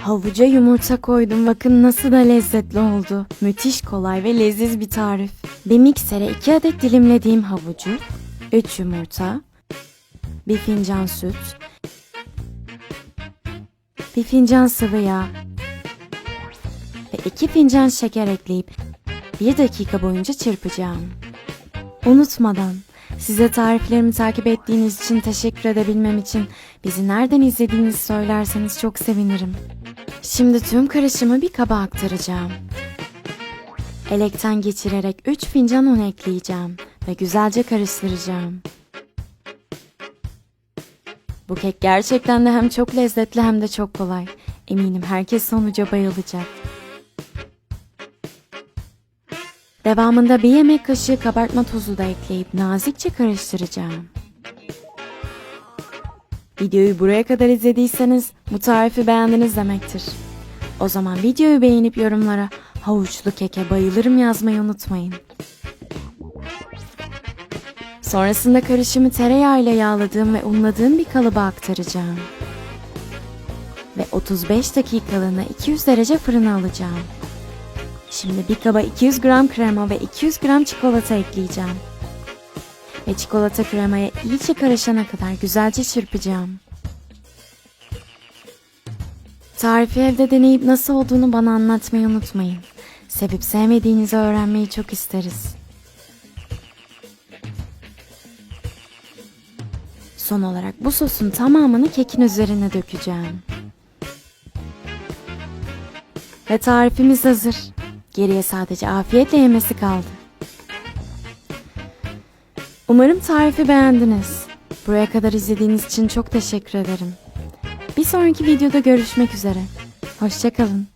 Havuca yumurta koydum. Bakın nasıl da lezzetli oldu. Müthiş kolay ve leziz bir tarif. Bir miksere 2 adet dilimlediğim havucu, 3 yumurta, 1 fincan süt, 1 fincan sıvı yağ ve 2 fincan şeker ekleyip 1 dakika boyunca çırpacağım. Unutmadan size tariflerimi takip ettiğiniz için teşekkür edebilmem için bizi nereden izlediğinizi söylerseniz çok sevinirim. Şimdi tüm karışımı bir kaba aktaracağım. Elekten geçirerek 3 fincan un ekleyeceğim ve güzelce karıştıracağım. Bu kek gerçekten de hem çok lezzetli hem de çok kolay. Eminim herkes sonuca bayılacak. Devamında bir yemek kaşığı kabartma tozu da ekleyip nazikçe karıştıracağım. Videoyu buraya kadar izlediyseniz bu tarifi beğendiniz demektir. O zaman videoyu beğenip yorumlara havuçlu keke bayılırım yazmayı unutmayın. Sonrasında karışımı tereyağıyla yağladığım ve unladığım bir kalıba aktaracağım. Ve 35 dakikalığına 200 derece fırına alacağım. Şimdi bir kaba 200 gram krema ve 200 gram çikolata ekleyeceğim. Ve çikolata kremaya iyice karışana kadar güzelce çırpacağım. Tarifi evde deneyip nasıl olduğunu bana anlatmayı unutmayın. Sevip sevmediğinizi öğrenmeyi çok isteriz. Son olarak bu sosun tamamını kekin üzerine dökeceğim. Ve tarifimiz hazır. Geriye sadece afiyetle yemesi kaldı. Umarım tarifi beğendiniz. Buraya kadar izlediğiniz için çok teşekkür ederim. Bir sonraki videoda görüşmek üzere. Hoşçakalın.